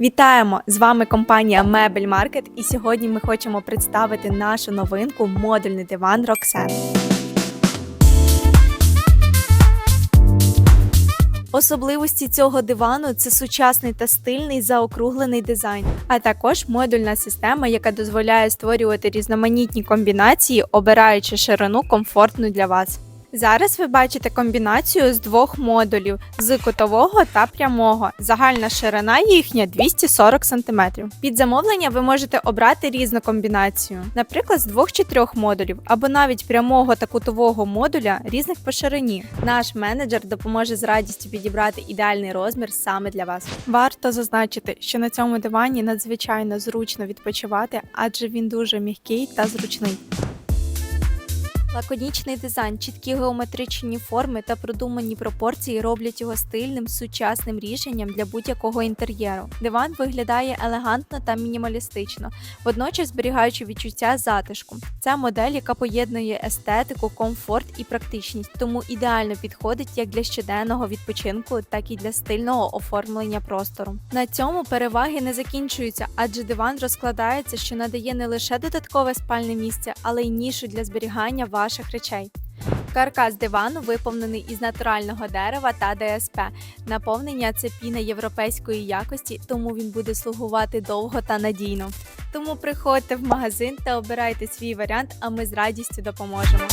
Вітаємо! З вами компанія Мебель Маркет, і сьогодні ми хочемо представити нашу новинку модульний диван Roxanne. Особливості цього дивану це сучасний та стильний заокруглений дизайн, а також модульна система, яка дозволяє створювати різноманітні комбінації, обираючи ширину комфортну для вас. Зараз ви бачите комбінацію з двох модулів з кутового та прямого. Загальна ширина їхня 240 см. Під замовлення ви можете обрати різну комбінацію, наприклад, з двох чи трьох модулів, або навіть прямого та кутового модуля різних по ширині. Наш менеджер допоможе з радістю підібрати ідеальний розмір саме для вас. Варто зазначити, що на цьому дивані надзвичайно зручно відпочивати, адже він дуже м'який та зручний. Лаконічний дизайн, чіткі геометричні форми та продумані пропорції роблять його стильним сучасним рішенням для будь-якого інтер'єру. Диван виглядає елегантно та мінімалістично, водночас зберігаючи відчуття затишку. Це модель, яка поєднує естетику, комфорт і практичність, тому ідеально підходить як для щоденного відпочинку, так і для стильного оформлення простору. На цьому переваги не закінчуються, адже диван розкладається, що надає не лише додаткове спальне місце, але й нішу для зберігання ваших речей. Каркас дивану виповнений із натурального дерева та ДСП. Наповнення це піна європейської якості, тому він буде слугувати довго та надійно. Тому приходьте в магазин та обирайте свій варіант, а ми з радістю допоможемо.